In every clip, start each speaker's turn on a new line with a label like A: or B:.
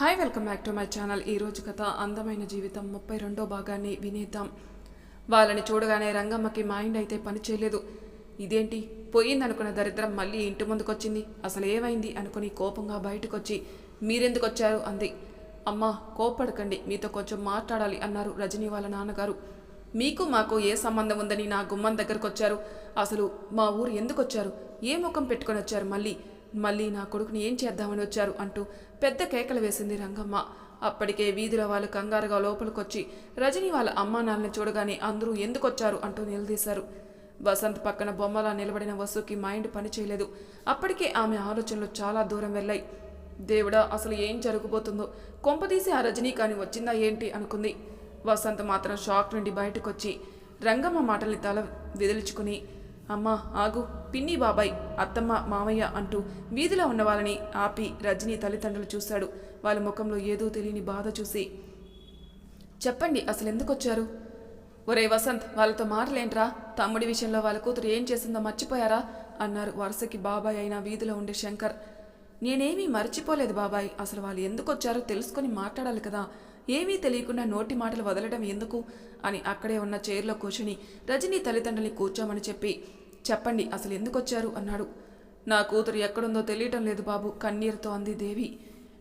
A: Hi welcome back to my channel ఈ రోజు కథ అందమైన జీవితం ముప్పై రెండో భాగాన్ని వినేద్దాం. వాళ్ళని చూడగానే రంగమ్మకి మైండ్ అయితే పని చేయలేదు. ఇదేంటి? పోయిందనుకున్న దరిద్రం మళ్ళీ ఇంటి ముందుకొచ్చింది. అసలు ఏమైంది? అనుకుని కోపంగా బయటకొచ్చి మీరెందుకు వచ్చారు అంది. అమ్మా కోపడకండి మీతో కొంచెం మాట్లాడాలి అన్నారు రజనీ వాళ్ళ నాన్నగారు. మీకు మాకు ఏ సంబంధం ఉందని నా గుమ్మం దగ్గరకు వచ్చారు అసలు మా ఊరు ఎందుకు వచ్చారు ఏ ముఖం పెట్టుకొని వచ్చారు మళ్ళీ? మళ్ళీ నా కొడుకుని ఏం చేద్దామని వచ్చారు అంటూ పెద్ద కేకలు వేసింది రంగమ్మ. అప్పటికే వీధిలో వాళ్ళు కంగారుగా లోపలికొచ్చి రజనీ వాళ్ళ అమ్మా నాన్నని చూడగానే అందరూ ఎందుకొచ్చారు అంటూ నిలదీశారు. వసంత్ పక్కన బొమ్మలా నిలబడిన వసుకి మైండ్ పని చేయలేదు. అప్పటికే ఆమె ఆలోచనలు చాలా దూరం వెళ్ళాయి. దేవుడా అసలు ఏం జరగబోతుందో? కొంపదీసి ఆ రజనీ కాని వచ్చిందా ఏంటి అనుకుంది. వసంత్ మాత్రం షాక్ నుండి బయటకొచ్చి రంగమ్మ మాటల్ని తల విదిల్చుకుని అమ్మా ఆగు. పిన్ని బాబాయ్ అత్తమ్మ మామయ్య అంటూ వీధిలో ఉన్న వాళ్ళని ఆపి రజనీ తల్లిదండ్రులు చూశాడు. వాళ్ళ ముఖంలో ఏదో తెలియని బాధ చూసి చెప్పండి అసలు ఎందుకు వచ్చారు ఒరే వసంత్ వాళ్ళతో మాటలేంట్రా? తమ్ముడి విషయంలో వాళ్ళ కూతురు ఏం చేసిందో మర్చిపోయారా? అన్నారు వరుసకి బాబాయ్ అయిన వీధిలో ఉండే శంకర్. నేనేమీ మర్చిపోలేదు బాబాయ్ అసలు వాళ్ళు ఎందుకు వచ్చారో తెలుసుకొని మాట్లాడాలి కదా. ఏమీ తెలియకుండా నోటి మాటలు వదలడం ఎందుకు? అని అక్కడే ఉన్న చైర్లో కూర్చుని రజనీ తల్లిదండ్రుల్ని కూర్చోమని చెప్పి చెప్పండి అసలు ఎందుకు వచ్చారు? అన్నాడు. నా కూతురు ఎక్కడుందో తెలియటం లేదు బాబు కన్నీరుతో అంది దేవి.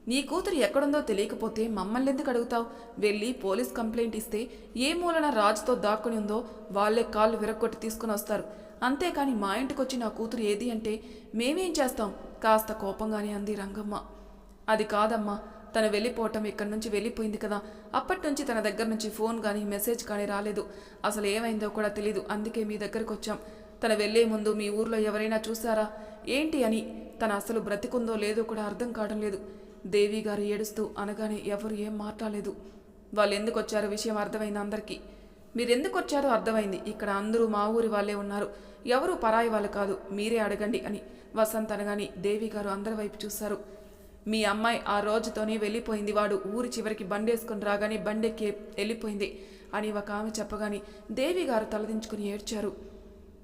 A: నీ కూతురు ఎక్కడుందో తెలియకపోతే మమ్మల్ని ఎందుకు అడుగుతావు? వెళ్ళి పోలీస్ కంప్లైంట్ ఇస్తే ఏ మూలన రాజుతో దాక్కుని ఉందో వాళ్ళే కాళ్ళు విరగొట్టి తీసుకుని వస్తారు. అంతేకాని మా ఇంటికొచ్చి నా కూతురు ఏది అంటే మేమేం చేస్తాం? కాస్త కోపంగానే అంది రంగమ్మ. అది కాదమ్మా తను వెళ్ళిపోవటం ఇక్కడి నుంచి వెళ్ళిపోయింది కదా. అప్పటి నుంచి తన దగ్గర నుంచి ఫోన్ కానీ మెసేజ్ కానీ రాలేదు. అసలు ఏమైందో కూడా తెలీదు అందుకే మీ దగ్గరకు వచ్చాం తన వెళ్ళే ముందు మీ ఊర్లో ఎవరైనా చూసారా ఏంటి అని తన అసలు బ్రతికుందో లేదో కూడా అర్థం కావడం లేదు. దేవి గారు ఏడుస్తూ అనగానే ఎవరు ఏం మాట్లాడలేదు. వాళ్ళు ఎందుకు వచ్చారో విషయం అర్థమైంది అందరికీ. మీరెందుకు వచ్చారో అర్థమైంది. ఇక్కడ అందరూ మా ఊరి వాళ్ళే ఉన్నారు. ఎవరు పరాయి వాళ్ళు కాదు. మీరే అడగండి అని వసంత్ అనగాని దేవి గారు అందరి వైపు చూశారు. మీ అమ్మాయి ఆ రోజుతోనే వెళ్ళిపోయింది. వాడు ఊరి చివరికి బండేసుకుని రాగానే బండెక్కి వెళ్ళిపోయింది అని ఒక ఆమె చెప్పగానే దేవి గారు తలదించుకుని ఏడ్చారు.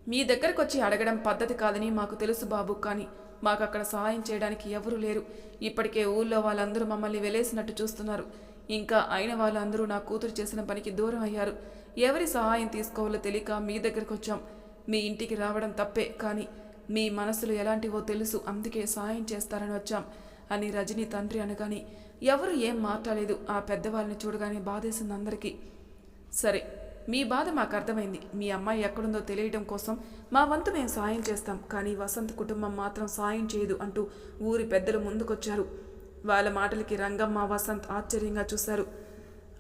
A: మీ దగ్గరకు వచ్చి అడగడం పద్ధతి కాదని మాకు తెలుసు బాబు కానీ మాకు అక్కడ సహాయం చేయడానికి ఎవరూ లేరు. ఇప్పటికే ఊళ్ళో వాళ్ళందరూ మమ్మల్ని వెలేసినట్టు చూస్తున్నారు. ఇంకా అయిన వాళ్ళందరూ నా కూతురు చేసిన పనికి దూరం అయ్యారు. ఎవరి సహాయం తీసుకోవాలో తెలియక మీ దగ్గరకు వచ్చాం మీ ఇంటికి రావడం తప్పే కానీ మీ మనసులు ఎలాంటివో తెలుసు అందుకే సహాయం చేస్తారని వచ్చాం అని రజనీ తండ్రి అనగాని ఎవరు ఏం మాట్లాడలేదు. ఆ పెద్దవాళ్ళని చూడగానే బాధేసింది అందరికీ. సరే మీ బాధ మాకు అర్థమైంది. మీ అమ్మాయి ఎక్కడుందో తెలియడం కోసం మా వంతు మేము సాయం చేస్తాం. కానీ వసంత్ కుటుంబం మాత్రం సాయం చేయదు అంటూ ఊరి పెద్దలు ముందుకొచ్చారు. వాళ్ళ మాటలకి రంగమ్మ వసంత్ ఆశ్చర్యంగా చూశారు.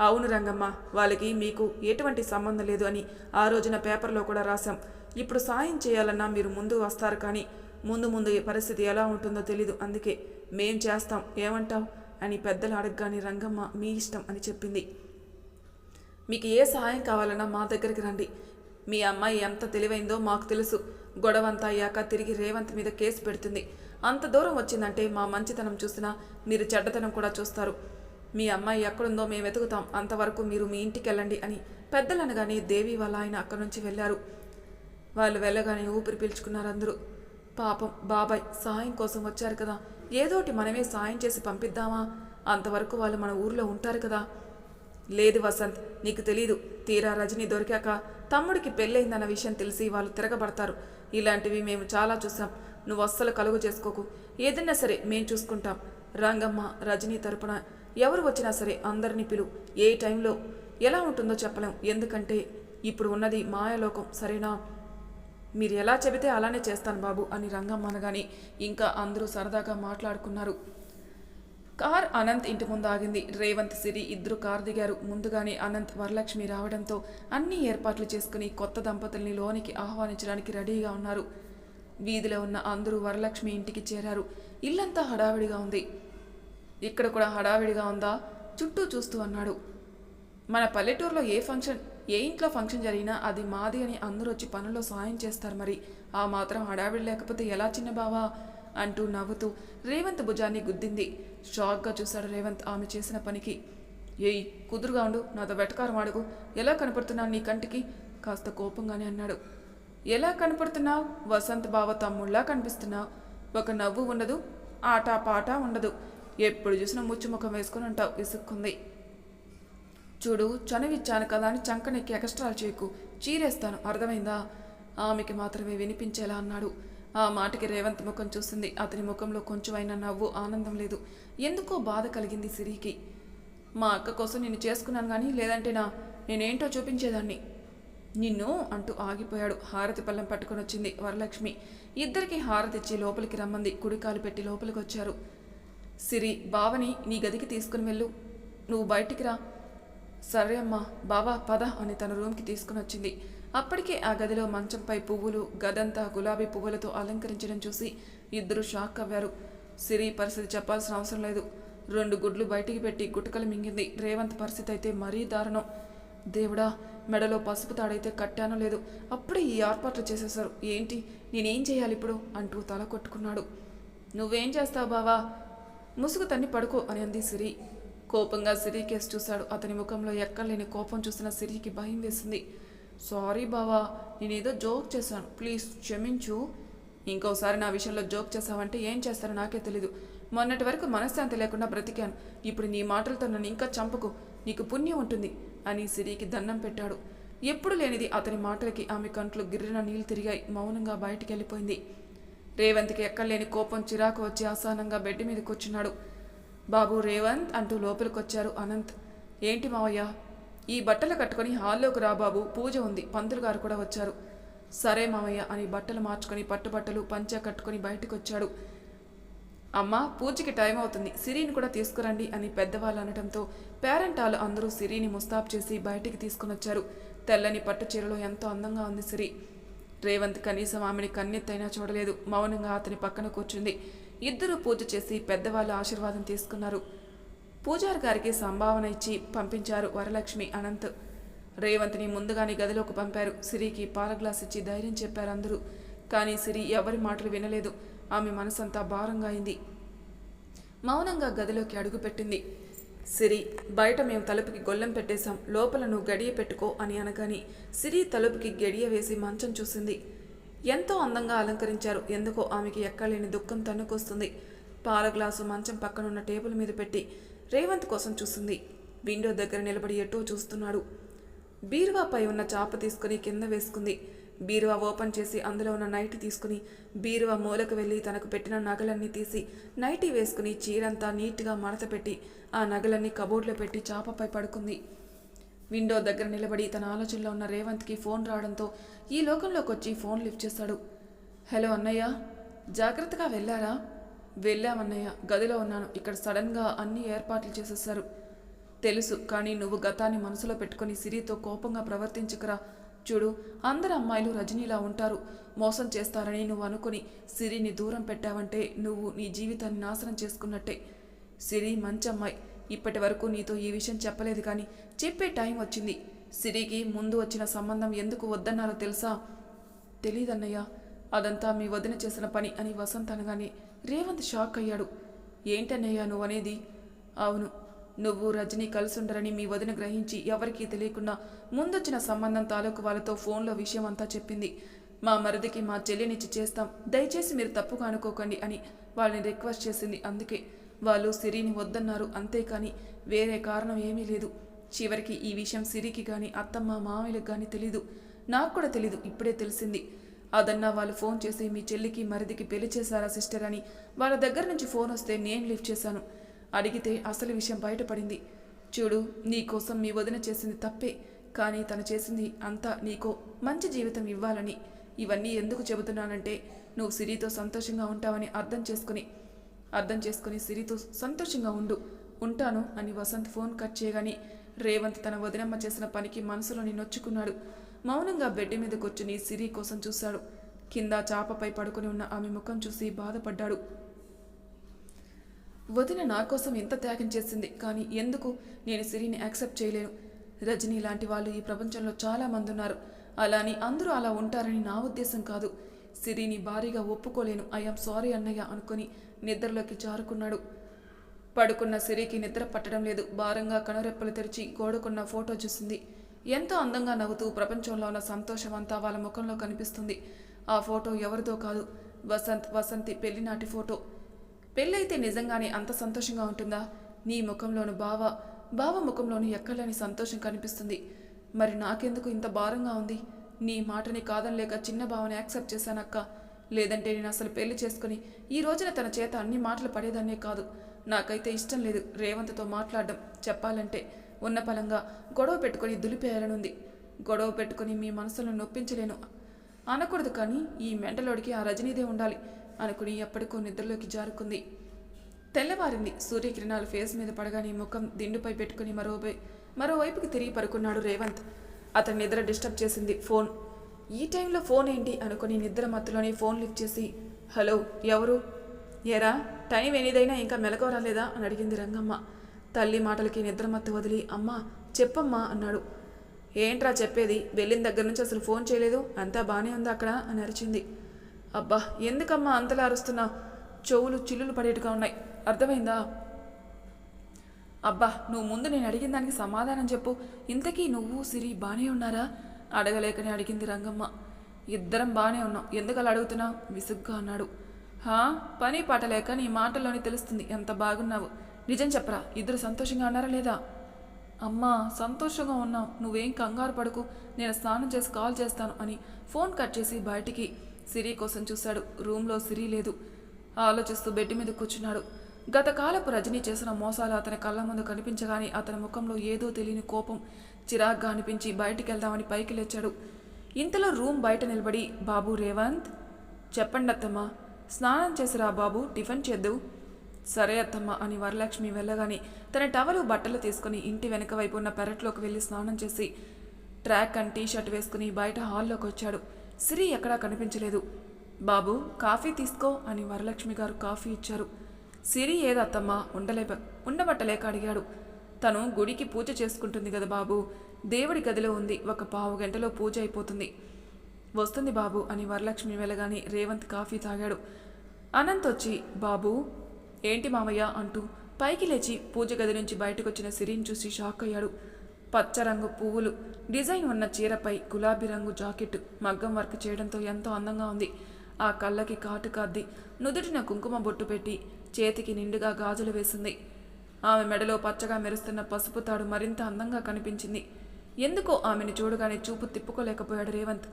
A: అవును రంగమ్మ వాళ్ళకి మీకు ఎటువంటి సంబంధం లేదు అని ఆ రోజున పేపర్లో కూడా రాశాం. ఇప్పుడు సాయం చేయాలన్నా మీరు ముందు వస్తారు కానీ ముందు ముందు ఈ పరిస్థితి ఎలా ఉంటుందో తెలీదు. అందుకే మేం చేస్తాం. ఏమంటావ్? అని పెద్దలు అడగగానే రంగమ్మ మీ ఇష్టం అని చెప్పింది. మీకు ఏ సహాయం కావాలన్నా మా దగ్గరికి రండి. మీ అమ్మాయి ఎంత తెలివైందో మాకు తెలుసు. గొడవంతా అయ్యాక తిరిగి రేవంత్ మీద కేసు పెడుతుంది. అంత దూరం వచ్చిందంటే మా మంచితనం చూసినా మీరు చెడ్డతనం కూడా చూస్తారు. మీ అమ్మాయి ఎక్కడుందో మేము వెతుకుతాం. అంతవరకు మీరు మీ ఇంటికి వెళ్ళండి అని పెద్దలనగానే దేవి వాళ్ళ ఆయన అక్కడి నుంచి వెళ్ళారు. వాళ్ళు వెళ్ళగానే ఊపిరి పీల్చుకున్నారు అందరూ. పాపం బాబాయ్ సహాయం కోసం వచ్చారు కదా. ఏదోటి మనమే సాయం చేసి పంపిద్దామా? అంతవరకు వాళ్ళు మన ఊర్లో ఉంటారు కదా. లేదు వసంత్ నీకు తెలీదు. తీరా రజని దొరికాక తమ్ముడికి పెళ్ళయిందన్న విషయం తెలిసి వాళ్ళు తిరగబడతారు. ఇలాంటివి మేము చాలా చూసాం. నువ్వు అస్సలు కలుగు చేసుకోకు. ఏదైనా సరే మేం చూసుకుంటాం. రంగమ్మ రజనీ తరపున ఎవరు వచ్చినా సరే అందరినీ పిలు. ఏ టైంలో ఎలా ఉంటుందో చెప్పలేం. ఎందుకంటే ఇప్పుడు ఉన్నది మాయలోకం సరేనా? మీరు ఎలా చెబితే అలానే చేస్తాను బాబు అని రంగమ్మ అనగానే ఇంకా అందరూ సరదాగా మాట్లాడుకున్నారు. కార్ అనంత్ ఇంటి ముందు ఆగింది. రేవంత్ సిరి ఇద్దరు కార్ దిగారు. ముందుగానే అనంత్ వరలక్ష్మి రావడంతో అన్ని ఏర్పాట్లు చేసుకుని కొత్త దంపతుల్ని లోనికి ఆహ్వానించడానికి రెడీగా ఉన్నారు. వీధిలో ఉన్న అందరూ వరలక్ష్మి ఇంటికి చేరారు. ఇల్లంతా హడావిడిగా ఉంది. ఇక్కడ కూడా హడావిడిగా ఉందా? చుట్టూ చూస్తూ అన్నాడు. మన పల్లెటూరులో ఏ ఫంక్షన్ ఏ ఇంట్లో ఫంక్షన్ జరిగినా అది మాది అని అందరూ వచ్చి పనుల్లో సాయం చేస్తారు మరి. ఆ మాత్రం హడావిడి లేకపోతే ఎలా చిన్న బావా అంటూ నవ్వుతూ రేవంత్ భుజాన్ని గుద్దింది. షాక్గా చూశాడు రేవంత్ ఆమె చేసిన పనికి. ఏయ్ కుదురుగా ఉండు నాతో వెటకారం అడుగు ఎలా కనపడుతున్నావు నీ కంటికి? కాస్త కోపంగానే అన్నాడు. ఎలా కనపడుతున్నావు? వసంత్ బావ తమ్ముళ్ళా కనిపిస్తున్నావు. ఒక నవ్వు ఉండదు ఆట పాట ఉండదు. ఎప్పుడు చూసినా ముచ్చు ముఖం వేసుకుని ఉంటావు విసుక్కుంది. చూడు చనువిచ్చాను కదా అని చంకనెక్కి ఎక్స్ట్రాలు చేయకు. చీరేస్తాను అర్థమైందా? ఆమెకి మాత్రమే వినిపించేలా అన్నాడు. ఆ మాటకి రేవంత్ ముఖం చూసింది. అతని ముఖంలో కొంచెమైనా నవ్వు ఆనందం లేదు. ఎందుకో బాధ కలిగింది సిరికి. మా అక్క కోసం నేను చేసుకున్నాను కానీ లేదంటే నా నేనేంటో చూపించేదాన్ని. నిన్ను అంటూ ఆగిపోయాడు. హారతి పళ్ళెం పట్టుకొని వచ్చింది వరలక్ష్మి. ఇద్దరికి హారతి ఇచ్చి లోపలికి రమ్మంది. కుడికాలు పెట్టి లోపలికి వచ్చారు. సిరి బావని నీ గదికి తీసుకుని వెళ్ళు. నువ్వు బయటికి రా. సరే అమ్మా బావా పద అని తన రూమ్కి తీసుకుని వచ్చింది. అప్పటికే ఆ గదిలో మంచంపై పువ్వులు గదంతా గులాబీ పువ్వులతో అలంకరించడం చూసి ఇద్దరు షాక్ అవ్వారు. సిరి పరిస్థితి చెప్పాల్సిన అవసరం లేదు. రెండు గుడ్లు బయటికి పెట్టి గుటకలు మింగింది. రేవంత్ పరిస్థితి అయితే మరీ దారుణం. దేవుడా మెడలో పసుపు తాడైతే కట్టానో లేదు అప్పుడే ఈ ఏర్పాట్లు చేసేశారు. ఏంటి? నేనేం చేయాలి ఇప్పుడు? అంటూ తల కొట్టుకున్నాడు. నువ్వేం చేస్తావు బావా? ముసుగు తన్ని పడుకో అని అంది సిరి. కోపంగా సిరి కేసు చూశాడు. అతని ముఖంలో ఎక్కలేని కోపం చూసిన సిరికి భయం వేసింది. సారీ బావా నేనేదో జోక్ చేశాను. ప్లీజ్ క్షమించు. ఇంకోసారి నా విషయంలో జోక్ చేసావంటే ఏం చేస్తారో నాకే తెలీదు. మొన్నటి వరకు మనశ్శాంతి లేకుండా బ్రతికాను. ఇప్పుడు నీ మాటలతో నన్ను ఇంకా చంపకు. నీకు పుణ్యం ఉంటుంది అని సిరికి దండం పెట్టాడు. ఎప్పుడు లేనిది అతని మాటలకి ఆమె కంట్లు గిర్రిన నీళ్ళు తిరిగాయి. మౌనంగా బయటికి వెళ్ళిపోయింది. రేవంత్కి ఎక్కలేని కోపం చిరాకు వచ్చి అసహనంగా బెడ్ మీద కూర్చున్నాడు. బాబు రేవంత్ అంటూ లోపలికొచ్చారు అనంత్. ఏంటి మావయ్య? ఈ బట్టలు కట్టుకొని హాల్లోకి రా బాబు పూజ ఉంది పంతులు గారు కూడా వచ్చారు. సరే మావయ్య అని బట్టలు మార్చుకొని పట్టుబట్టలు పంచ కట్టుకొని బయటకు వచ్చాడు అమ్మా పూజకి టైం అవుతుంది సిరిని కూడా తీసుకురండి అని పెద్దవాళ్ళు అనడంతో పేరెంటాలు అందరూ సిరిని ముస్తాబ్ చేసి బయటికి తీసుకుని వచ్చారు తెల్లని పట్టు చీరలో ఎంతో అందంగా ఉంది సిరి. రేవంత్ కనీసం ఆమెని కన్నెత్తైనా చూడలేదు. మౌనంగా అతని పక్కన కూర్చుంది. ఇద్దరు పూజ చేసి పెద్దవాళ్ళ ఆశీర్వాదం తీసుకున్నారు. పూజారి గారికి సంభావన ఇచ్చి పంపించారు వరలక్ష్మి అనంత్. రేవంత్ని ముందుగానే గదిలోకి పంపారు. సిరికి పాల గ్లాస్ ఇచ్చి ధైర్యం చెప్పారు అందరూ. కానీ సిరి ఎవరి మాటలు వినలేదు. ఆమె మనసంతా భారంగా అయింది. మౌనంగా గదిలోకి అడుగుపెట్టింది సిరి బయట మేము తలుపుకి గొల్లెం పెట్టేశాం. లోపల నువ్వు గడియ పెట్టుకో అని అనగాని సిరి తలుపుకి గడియ వేసి మంచం చూసింది. ఎంతో అందంగా అలంకరించారు. ఎందుకో ఆమెకి ఎక్కలేని దుఃఖం తన్నుకొస్తుంది. పాల గ్లాసు మంచం పక్కనున్న టేబుల్ మీద పెట్టి రేవంత్ కోసం చూస్తుంది విండో దగ్గర నిలబడి ఎటో చూస్తున్నాడు. బీరువాపై ఉన్న చాప తీసుకుని కింద వేసుకుంది. బీరువా ఓపెన్ చేసి అందులో ఉన్న నైటీ తీసుకుని బీరువా మూలకు వెళ్ళి తనకు పెట్టిన నగలన్నీ తీసి నైటీ వేసుకుని చీరంతా నీట్గా మడత పెట్టి ఆ నగలన్నీ కబోర్డ్లో పెట్టి చాపపై పడుకుంది. విండో దగ్గర నిలబడి తన ఆలోచనలో ఉన్న రేవంత్కి ఫోన్ రావడంతో ఈ లోకంలోకి వచ్చి ఫోన్ లిఫ్ట్ చేశాడు హలో అన్నయ్య జాగ్రత్తగా వెళ్ళారా? వెళ్ళామన్నయ్య. గదిలో ఉన్నాను. ఇక్కడ సడన్గా అన్ని ఏర్పాట్లు చేసేసారు తెలుసు కానీ నువ్వు గతాన్ని మనసులో పెట్టుకొని సిరితో కోపంగా ప్రవర్తించుకురా. చూడు అందరు అమ్మాయిలు రజనీలా ఉంటారు. మోసం చేస్తారని నువ్వు అనుకుని సిరిని దూరం పెట్టావంటే నువ్వు నీ జీవితాన్ని నాశనం చేసుకున్నట్టే. సిరి మంచి అమ్మాయి ఇప్పటి వరకు నీతో ఈ విషయం చెప్పలేదు కానీ చెప్పే టైం వచ్చింది. సిరికి ముందు వచ్చిన సంబంధం ఎందుకు వద్దన్నారో తెలుసా? తెలీదన్నయ్య. అదంతా మీ వదిన చేసిన పని అని వసంత్ అనగానే రేవంత్ షాక్ అయ్యాడు. ఏంటన్నయ్యా నువ్వు అనేది అవును. నువ్వు రజనీ కలిసి ఉండరని మీ వదిన గ్రహించి ఎవరికీ తెలియకుండా ముందొచ్చిన సంబంధం తాలూకు వాళ్ళతో ఫోన్లో విషయం అంతా చెప్పింది. మా మరిదికి మా చెల్లినిచ్చి చేస్తాం. దయచేసి మీరు తప్పుగా అనుకోకండి అని వాళ్ళని రిక్వెస్ట్ చేసింది. అందుకే వాళ్ళు సిరిని వద్దన్నారు. అంతేకాని వేరే కారణం ఏమీ లేదు. చివరికి ఈ విషయం సిరికి కానీ అత్తమ్మ మామయ్యలకు కానీ తెలీదు. నాకు కూడా తెలీదు. ఇప్పుడే తెలిసింది. అదన్నా వాళ్ళు ఫోన్ చేసి మీ చెల్లికి మరిదికి పెళ్ళి చేశారా సిస్టర్ అని వాళ్ళ దగ్గర నుంచి ఫోన్ వస్తే నేను లిఫ్ట్ చేశాను. అడిగితే అసలు విషయం బయటపడింది. చూడు నీకోసం మీ వదిన చేసింది తప్పే కానీ తను చేసింది అంతా నీకో మంచి జీవితం ఇవ్వాలని. ఇవన్నీ ఎందుకు చెబుతున్నానంటే నువ్వు సిరితో సంతోషంగా ఉంటావని అర్థం చేసుకుని అర్థం చేసుకుని సిరితో సంతోషంగా ఉండు. ఉంటాను అని వసంత్ ఫోన్ కట్ చేయగానే రేవంత్ తన వదినమ్మ చేసిన పనికి మనసులోని నొచ్చుకున్నాడు. మౌనంగా బెడ్ మీద కూర్చుని సిరి కోసం చూశాడు. కింద చాపపై పడుకుని ఉన్న ఆమె ముఖం చూసి బాధపడ్డాడు. వదిన నా కోసం ఎంత త్యాగం చేసింది కానీ ఎందుకు? నేను సిరిని యాక్సెప్ట్ చేయలేను. రజనీ లాంటి వాళ్ళు ఈ ప్రపంచంలో చాలామంది ఉన్నారు. అలా అని అందరూ అలా ఉంటారని నా ఉద్దేశం కాదు. సిరిని భారీగా ఒప్పుకోలేను. ఐఎమ్ సారీ అన్నయ్య అనుకుని నిద్రలోకి జారుకున్నాడు. పడుకున్న సిరికి నిద్ర పట్టడం లేదు. భారంగా కనురెప్పలు తెరిచి గోడకున్న ఫోటో చూసింది. ఎంతో అందంగా నవ్వుతూ ప్రపంచంలో ఉన్న సంతోషం అంతా వాళ్ళ ముఖంలో కనిపిస్తుంది. ఆ ఫోటో ఎవరిదో కాదు. వసంత్ వసంతి పెళ్ళినాటి ఫోటో. పెళ్ళైతే నిజంగానే అంత సంతోషంగా ఉంటుందా? నీ ముఖంలోను బావ బావ ముఖంలోను ఎక్కడని సంతోషం కనిపిస్తుంది. మరి నాకెందుకు ఇంత భారంగా ఉంది? నీ మాటని కాదనలేక చిన్న బావని యాక్సెప్ట్ చేశానక్క. లేదంటే నేను అసలు పెళ్ళి చేసుకుని ఈ రోజున తన చేత అన్ని మాటలు పడేదాన్నే కాదు. నాకైతే ఇష్టం లేదు రేవంత్తో మాట్లాడడం చెప్పాలంటే. ఉన్న పలంగా గొడవ పెట్టుకొని దులిపేయాలనుంది. గొడవ పెట్టుకుని మీ మనసులను నొప్పించలేను. అనకూడదు కానీ ఈ మెంటలోడికి ఆ రజనీదే ఉండాలి అనుకుని ఎప్పటికో నిద్రలోకి జారుకుంది. తెల్లవారింది. సూర్యకిరణాలు ఫేస్ మీద పడగానే ముఖం దిండుపై పెట్టుకుని మరోపై మరోవైపుకి తిరిగి పడుకున్నాడు రేవంత్. అతని నిద్ర డిస్టర్బ్ చేసింది ఫోన్. ఈ టైంలో ఫోన్ ఏంటి అనుకుని నిద్ర మత్తులోనే ఫోన్ లిఫ్ట్ చేసి హలో ఎవరు? ఏరా? టైం ఎనిదైనా ఇంకా మెలకువ రాలేదా? అని అడిగింది రంగమ్మ. తల్లి మాటలకి నిద్ర మత్తు వదిలి అమ్మా చెప్పమ్మా అన్నాడు. ఏంట్రా చెప్పేది? వెళ్ళిన దగ్గర నుంచి అసలు ఫోన్ చేయలేదు? అంతా బాగానే ఉంది అక్కడ? అని అరిచింది. అబ్బా ఎందుకమ్మా అంతలా అరుస్తున్నావు? చెవులు చిల్లులు పడేట్టుగా ఉన్నాయి. అర్థమైందా? అబ్బా నువ్వు ముందు నేను అడిగిన దానికి సమాధానం చెప్పు. ఇంతకీ నువ్వు సిరి బాగానే ఉన్నారా? అడగలేకనే అడిగింది రంగమ్మ. ఇద్దరం బాగానే ఉన్నాం. ఎందుకు అలా అడుగుతున్నావు? విసుగ్గా అన్నాడు. హా? పని పాట లేక నీ మాటల్లోనే తెలుస్తుంది. ఎంత బాగున్నావు. నిజం చెప్పరా ఇద్దరు సంతోషంగా ఉన్నారా లేదా? అమ్మా సంతోషంగా ఉన్నావు నువ్వేం కంగారు పడకు. నేను స్నానం చేసి కాల్ చేస్తాను అని ఫోన్ కట్ చేసి బయటికి సిరి కోసం చూశాడు. రూమ్లో సిరి లేదు. ఆలోచిస్తూ బెడ్ మీద కూర్చున్నాడు. గత కాలపు రజనీ చేసిన మోసాలు అతని కళ్ళ ముందు కనిపించగానే అతని ముఖంలో ఏదో తెలియని కోపం చిరాగ్గా అనిపించి బయటికి వెళ్దామని పైకి లేచాడు. ఇంతలో రూమ్ బయట నిలబడి బాబు రేవంత్ చెప్పండి అత్తమ్మ స్నానం చేసిరా బాబు టిఫిన్ చేద్దు. సరే అత్తమ్మ అని వరలక్ష్మి వెళ్ళగానే తన టవలు బట్టలు తీసుకుని ఇంటి వెనక వైపు ఉన్న పెరట్లోకి వెళ్ళి స్నానం చేసి ట్రాక్ అండ్ టీ షర్ట్ వేసుకుని బయట హాల్లోకి వచ్చాడు. సిరి ఎక్కడా కనిపించలేదు. బాబు కాఫీ తీసుకో అని వరలక్ష్మి గారు కాఫీ ఇచ్చారు. సిరి ఏదత్తమ్మ ఉండలే ఉండబట్టలేక అడిగాడు. తను గుడికి పూజ చేసుకుంటుంది కదా బాబు. దేవుడి గదిలో ఉంది. ఒక పావు గంటలో పూజ అయిపోతుంది. వస్తుంది బాబు అని వరలక్ష్మి వెళ్ళగానే రేవంత్ కాఫీ తాగాడు. అనంత్ వచ్చి బాబు ఏంటి మామయ్య అంటూ పైకి లేచి పూజ గది నుంచి బయటకొచ్చిన సిరిని చూసి షాక్ అయ్యాడు. పచ్చ రంగు పువ్వులు డిజైన్ ఉన్న చీరపై గులాబీ రంగు జాకెట్ మగ్గం వర్క్ చేయడంతో ఎంతో అందంగా ఉంది. ఆ కళ్ళకి కాటు కాద్ది నుదుటిన కుంకుమ బొట్టు పెట్టి చేతికి నిండుగా గాజులు వేసింది. ఆమె మెడలో పచ్చగా మెరుస్తున్న పసుపు తాడు మరింత అందంగా కనిపించింది. ఎందుకో ఆమెను చూడగానే చూపు తిప్పుకోలేకపోయాడు రేవంత్.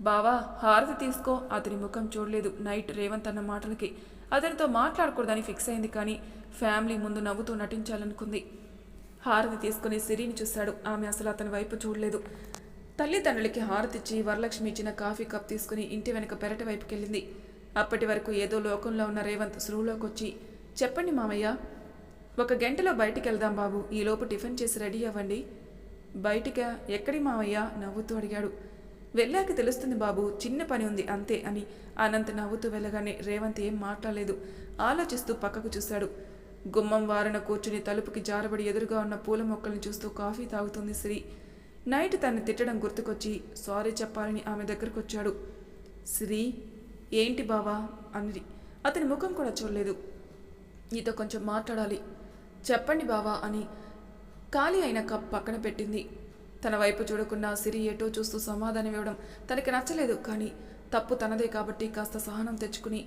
A: బావా హారతి తీసుకో. అతని ముఖం చూడలేదు. నైట్ రేవంత్ అన్న మాటలకి. అతనితో మాట్లాడకూడదని ఫిక్స్ అయింది కానీ ఫ్యామిలీ ముందు నవ్వుతూ నటించాలనుకుంది. హారతి తీసుకుని సిరిని చూశాడు. ఆమె అసలు అతని వైపు చూడలేదు. తల్లిదండ్రులకి హారతిచ్చి వరలక్ష్మి ఇచ్చిన కాఫీ కప్ తీసుకుని ఇంటి వెనక పెరటి వైపుకి వెళ్ళింది అప్పటి వరకు ఏదో లోకంలో ఉన్న రేవంత్ స్రూలోకి వచ్చి చెప్పండి మామయ్య ఒక గంటలో బయటికి వెళ్దాం బాబు. ఈలోపు టిఫిన్ చేసి రెడీ అవ్వండి. బయటికా ఎక్కడి మామయ్య? నవ్వుతూ అడిగాడు. వెళ్ళాక తెలుస్తుంది బాబు చిన్న పని ఉంది అంతే అని. అనంత్ నవ్వుతూ వెళ్ళగానే రేవంత్ ఏం మాట్లాడలేదు. ఆలోచిస్తూ పక్కకు చూశాడు. గుమ్మం వారన కూర్చుని తలుపుకి జారబడి ఎదురుగా ఉన్న పూల మొక్కల్ని చూస్తూ కాఫీ తాగుతుంది శ్రీ నైట్ తన్ని తిట్టడం గుర్తుకొచ్చి సారీ చెప్పాలని ఆమె దగ్గరకు వచ్చాడు శ్రీ ఏంటి బావా? అని అతని ముఖం కూడా చూడలేదు. నీతో కొంచెం మాట్లాడాలి. చెప్పండి బావా అని. ఖాళీ అయిన కప్ పక్కన పెట్టింది. తన వైపు చూడకుండా సిరి ఏటో చూస్తూ సమాధానం ఇవ్వడం తనకి నచ్చలేదు. కానీ తప్పు తనదే కాబట్టి కాస్త సహనం తెచ్చుకుని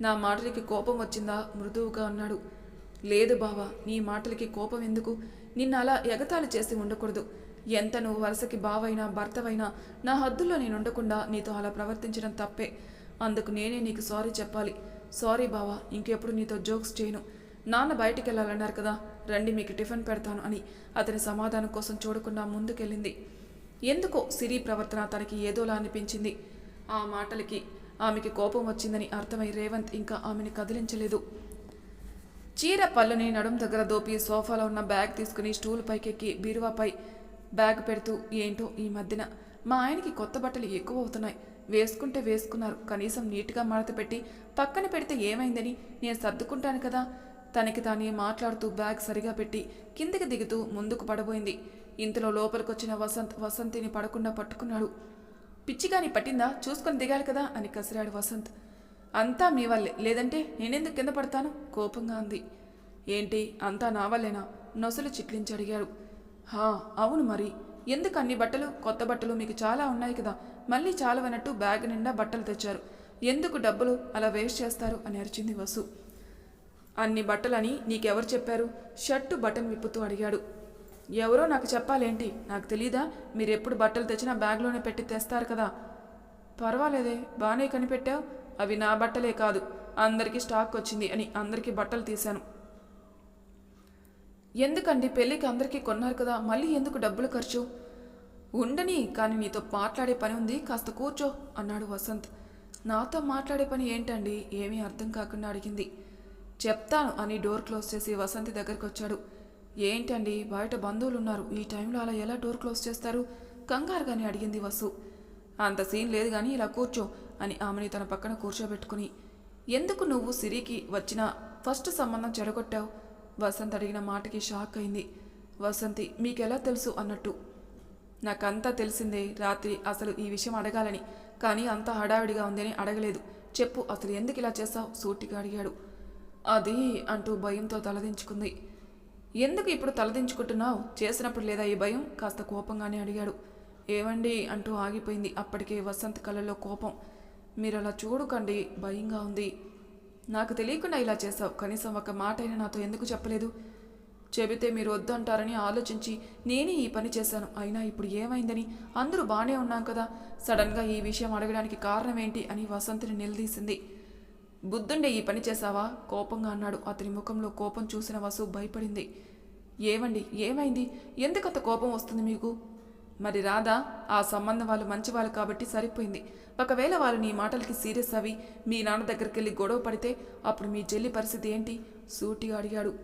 A: నా మాటలకి కోపం వచ్చిందా? మృదువుగా అన్నాడు. లేదు బావా నీ మాటలకి కోపం ఎందుకు? నిన్న అలా ఎగతాళి చేసి ఉండకూడదు. ఎంత నువ్వు వరుసకి బావైనా భర్తవైనా నా హద్దుల్లో నేను ఉండకుండా నీతో అలా ప్రవర్తించడం తప్పే. అందుకు నేనే నీకు సారీ చెప్పాలి. సారీ బావా ఇంకెప్పుడు నీతో జోక్స్ చేయను. నాన్న బయటికి వెళ్ళాలన్నారు కదా. రండి మీకు టిఫిన్ పెడతాను అని అతని సమాధానం కోసం చూడకుండా ముందుకెళ్ళింది. ఎందుకో సిరి ప్రవర్తన తనకి ఏదోలా అనిపించింది. ఆ మాటలకి ఆమెకి కోపం వచ్చిందని అర్థమై రేవంత్ ఇంకా ఆమెని కదిలించలేదు. చీర పళ్ళుని నడుం దగ్గర దోపి సోఫాలో ఉన్న బ్యాగ్ తీసుకుని స్టూల్ పైకెక్కి బీరువాపై బ్యాగ్ పెడుతూ ఏంటో ఈ మధ్యన? మా ఆయనకి కొత్త బట్టలు ఎక్కువ అవుతున్నాయి వేసుకుంటే వేసుకున్నారు. కనీసం నీట్గా మడత పెట్టి పక్కన పెడితే ఏమైందని నేను సర్దుకుంటాను కదా. తనకి తానే మాట్లాడుతూ బ్యాగ్ సరిగా పెట్టి కిందికి దిగుతూ ముందుకు పడబోయింది. ఇంతలో లోపలికొచ్చిన వసంత్ వసంతిని పడకుండా పట్టుకున్నాడు. పిచ్చిగాని పట్టిందా? చూసుకొని దిగాలి కదా అని కసిరాడు వసంత్. అంతా మీ వల్లే. లేదంటే నేనెందుకు కింద పడతాను? కోపంగా అంది. ఏంటి? అంతా నా వల్లేనా? నొసలు చిట్లించి అడిగాడు. హా అవును మరి. ఎందుకు అన్ని బట్టలు? కొత్త బట్టలు మీకు చాలా ఉన్నాయి కదా. మళ్ళీ చాలవనట్టు బ్యాగ్ నిండా బట్టలు తెచ్చారు. ఎందుకు డబ్బులు అలా వేస్ట్ చేస్తారు? అని అరిచింది వసు. అన్ని బట్టలని నీకెవరు చెప్పారు? షర్టు బటన్ విప్పుతూ అడిగాడు. ఎవరో నాకు చెప్పాలేంటి? నాకు తెలీదా? మీరు ఎప్పుడు బట్టలు తెచ్చినా బ్యాగ్లోనే పెట్టి తెస్తారు కదా. పర్వాలేదే బాగానే కనిపెట్టావు. అవి నా బట్టలే కాదు అందరికీ స్టాక్ వచ్చింది అని అందరికీ బట్టలు తీశాను. ఎందుకండి పెళ్ళికి అందరికీ కొన్నారు కదా? మళ్ళీ ఎందుకు డబ్బులు ఖర్చు? ఉండని కానీ నీతో మాట్లాడే పని ఉంది కాస్త కూర్చో అన్నాడు వసంత్. నాతో మాట్లాడే పని ఏంటండి? ఏమీ అర్థం కాకుండా అడిగింది. చెప్తాను అని డోర్ క్లోజ్ చేసి వసంతి దగ్గరికి వచ్చాడు. ఏంటండి బయట బంధువులు ఉన్నారు ఈ టైంలో అలా ఎలా డోర్ క్లోజ్ చేస్తారు? కంగారుగానే అడిగింది వసు. అంత సీన్ లేదు కానీ ఇలా కూర్చో అని ఆమెని తన పక్కన కూర్చోబెట్టుకుని. ఎందుకు నువ్వు సిరికి వచ్చిన ఫస్ట్ సంబంధం చెడగొట్టావు? వసంత్ అడిగిన మాటకి షాక్ అయింది. వసంతి మీకెలా తెలుసు అన్నట్టు. నాకంతా తెలిసిందే రాత్రి అసలు ఈ విషయం అడగాలని. కానీ అంత హడావిడిగా ఉందని అడగలేదు. చెప్పు అసలు ఎందుకు ఇలా చేస్తావు సూటిగా అడిగాడు. అది అంటూ భయంతో తలదించుకుంది. ఎందుకు ఇప్పుడు తలదించుకుంటున్నావు? చేసినప్పుడు లేదా ఈ భయం? కాస్త కోపంగానే అడిగాడు. ఏవండి? అంటూ ఆగిపోయింది. అప్పటికే వసంత్ కళ్ళలో కోపం. మీరు అలా చూడకండి భయంగా ఉంది. నాకు తెలియకుండా ఇలా చేసావు కనీసం ఒక మాట అయినా నాతో ఎందుకు చెప్పలేదు? చెబితే మీరు వద్దంటారని ఆలోచించి నేనే ఈ పని చేశాను. అయినా ఇప్పుడు ఏమైందని? అందరూ బాగానే ఉన్నాం కదా. సడన్గా ఈ విషయం అడగడానికి కారణం ఏంటి? అని వసంత్ని నిలదీసింది. బుద్ధుండే ఈ పని చేశావా? కోపంగా అన్నాడు. అతని ముఖంలో కోపం చూసిన వసు భయపడింది. ఏమండి ఏమైంది? ఎందుకంత కోపం వస్తుంది మీకు? మరి రాధా ఆ సంబంధం వాళ్ళు మంచి వాళ్ళు కాబట్టి సరిపోయింది. ఒకవేళ వాళ్ళు నీ మాటలకి సీరియస్ అవి మీ నాన్న దగ్గరికి వెళ్ళి గొడవ పడితే అప్పుడు మీ చెల్లి పరిస్థితి ఏంటి? సూటిగా అడిగాడు.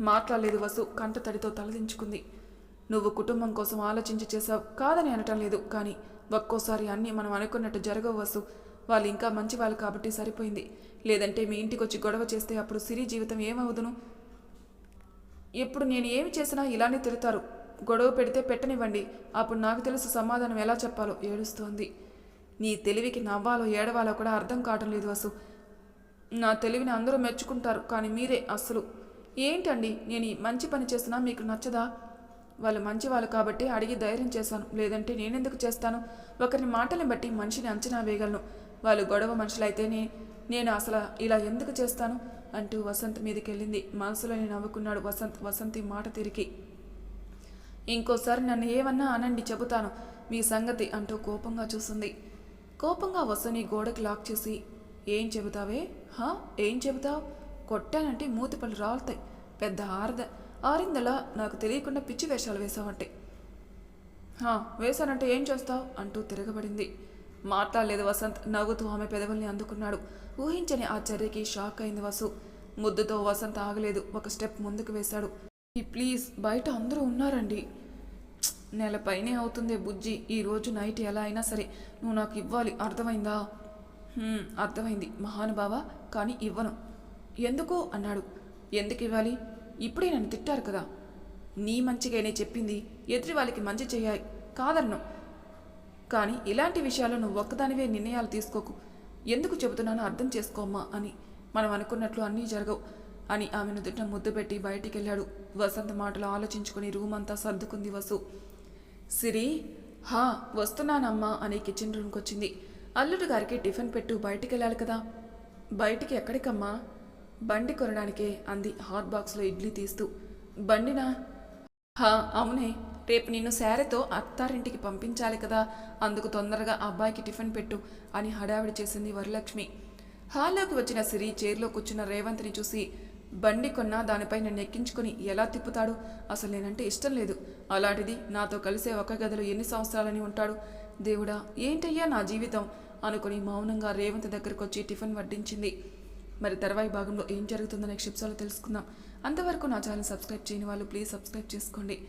A: మాట్లాడలేదు వసు కంట తడితో తలదించుకుంది నువ్వు కుటుంబం కోసం ఆలోచించి చేసావు కాదని అనటం లేదు. కానీ ఒక్కోసారి అన్నీ మనం అనుకున్నట్టు జరగవు వసు. వాళ్ళు ఇంకా మంచి వాళ్ళు కాబట్టి సరిపోయింది. లేదంటే మీ ఇంటికి వచ్చి గొడవ చేస్తే అప్పుడు సిరి జీవితం ఏమవుదును? ఎప్పుడు నేను ఏమి చేసినా ఇలానే తిడతారు. గొడవ పెడితే పెట్టనివ్వండి. అప్పుడు నాకు తెలుసు సమాధానం ఎలా చెప్పాలో ఏడుస్తోంది. నీ తెలివికి నవ్వాలో ఏడవాలో కూడా అర్థం కావటం లేదు అసలు. నా తెలివిని అందరూ మెచ్చుకుంటారు కానీ మీరే అస్సలు ఏంటండి? నేను మంచి పని చేసినా మీకు నచ్చదా? వాళ్ళు మంచి వాళ్ళు కాబట్టి అడిగి ధైర్యం చేశాను. లేదంటే నేనెందుకు చేస్తాను? ఒకరిని మాటలను బట్టి మనిషిని అంచనా వేయగలను. వాళ్ళు గొడవ మనుషులైతేనే నేను అసలు ఇలా ఎందుకు చేస్తాను? అంటూ వసంత్ మీదకెళ్ళింది. మనసులోనే మనసులోని నవ్వుకున్నాడు వసంత్ వసంతి మాట తిరిగి. ఇంకోసారి నన్ను ఏమన్నా అనండి చెబుతాను మీ సంగతి అంటూ కోపంగా చూస్తుంది కోపంగా వసని గోడకి లాక్ చేసి ఏం చెబుతావే? హా? ఏం చెబుతావు? కొట్టానంటే మూతిపళ్ళు రాలుతాయి. పెద్ద ఆరద. ఆరిందలా నాకు తెలియకుండా పిచ్చి వేషాలు వేసావంటే. హా వేశానంటే ఏం చేస్తావు? అంటూ తిరగబడింది. మాట్లాడలేదు వసంత్. నవ్వుతూ ఆమె పెదవుల్ని అందుకున్నాడు. ఊహించని ఆ చర్యకి షాక్ అయింది వసు. ముద్దుతో వసంత్ ఆగలేదు. ఒక స్టెప్ ముందుకు వేశాడు. ఈ ప్లీజ్ బయట అందరూ ఉన్నారండి. నెల పైనే అవుతుందే బుజ్జి. ఈ రోజు నైట్ ఎలా అయినా సరే నువ్వు నాకు ఇవ్వాలి. అర్థమైందా? అర్థమైంది. మహానుభావ కానీ ఇవ్వను. ఎందుకు? అన్నాడు. ఎందుకు ఇవ్వాలి? ఇప్పుడే నన్ను తిట్టారు కదా. నీ మంచిగానే చెప్పింది. ఎదుటి వాళ్ళకి మంచి చేయాలి. కాదన్ను. కానీ ఇలాంటి విషయాలు నువ్వు ఒక్కదానివే నిర్ణయాలు తీసుకోకు. ఎందుకు చెబుతున్నానో అర్థం చేసుకోమ్మా అని మనం అనుకున్నట్లు అన్నీ జరగవు అని ఆమెను దుట్ట ముద్దు పెట్టి బయటికి వెళ్ళాడు వసంత మాటలు ఆలోచించుకుని రూమ్ అంతా సర్దుకుంది వసు. సిరి హా వస్తున్నానమ్మా అని కిచెన్ రూమ్కి వచ్చింది అల్లుడు గారికి టిఫిన్ పెట్టు బయటికి వెళ్ళాలి కదా. బయటికి ఎక్కడికమ్మా? బండి కొనడానికే అంది హాట్ బాక్స్లో ఇడ్లీ తీస్తూ. బండినా? హా అవునే. రేపు నిన్ను శారీతో అత్తారింటికి పంపించాలి కదా. అందుకు తొందరగా అబ్బాయికి టిఫిన్ పెట్టు అని హడావిడి చేసింది వరలక్ష్మి. హాల్లోకి వచ్చిన సిరి చైర్లో కూర్చున్న రేవంత్ని చూసి బండి కొన్నా దానిపై నన్ను ఎలా తిప్పుతాడు? అసలు నేనంటే ఇష్టం లేదు. అలాంటిది నాతో కలిసే ఒక గదిలో ఎన్ని సంవత్సరాలని ఉంటాడు? దేవుడా ఏంటయ్యా నా జీవితం? అనుకుని మౌనంగా రేవంత్ దగ్గరకు వచ్చి టిఫిన్ వడ్డించింది. మరి తర్వాయి భాగంలో ఏం జరుగుతుందో నెక్స్ట్ ఎపిసోడ్లో తెలుసుకుందాం. అంతవరకు నా ఛానల్ సబ్స్క్రైబ్ చేయని వాళ్ళు ప్లీజ్ సబ్స్క్రైబ్ చేసుకోండి.